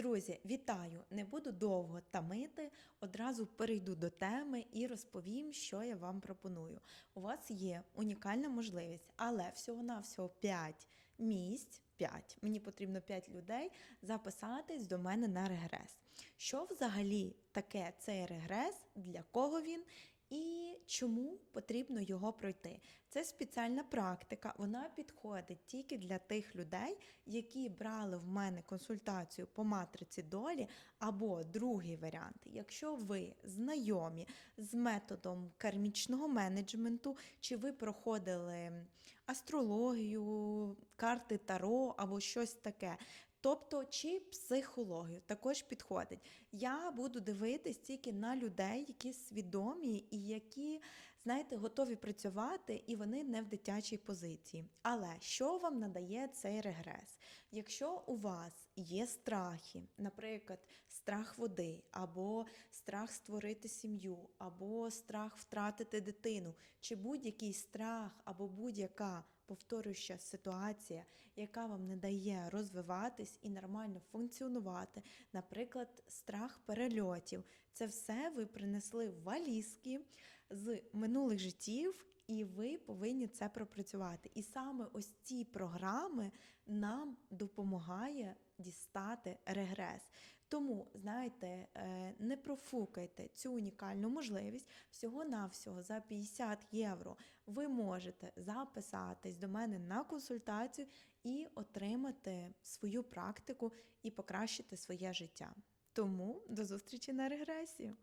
Друзі, вітаю! Не буду довго тамити, одразу перейду до теми і розповім, що я вам пропоную. У вас є унікальна можливість, але всього-навсього 5 місць. 5. Мені потрібно 5 людей записатись до мене на регрес. Що взагалі таке цей регрес, для кого він і чому потрібно його пройти? Це спеціальна практика, вона підходить тільки для тих людей, які брали в мене консультацію по матриці долі, або другий варіант, якщо ви знайомі з методом кармічного менеджменту, чи ви проходили астрологію, карти Таро або щось таке. Тобто, чи психологію також підходить. Я буду дивитись тільки на людей, які свідомі і які, знаєте, готові працювати, і вони не в дитячій позиції. Але що вам надає цей регрес? Якщо у вас є страхи, наприклад, страх води, або страх створити сім'ю, або страх втратити дитину, чи будь-який страх, або будь-яка повторююча ситуація, яка вам не дає розвиватись і нормально функціонувати, наприклад, страх перельотів. Це все ви принесли в валізки з минулих життів. І ви повинні це пропрацювати. І саме ось ці програми нам допомагає дістати регрес. Тому, знаєте, е, не профукайте цю унікальну можливість. Всього-навсього за 50 євро ви можете записатись до мене на консультацію і отримати свою практику і покращити своє життя. Тому до зустрічі на регресію!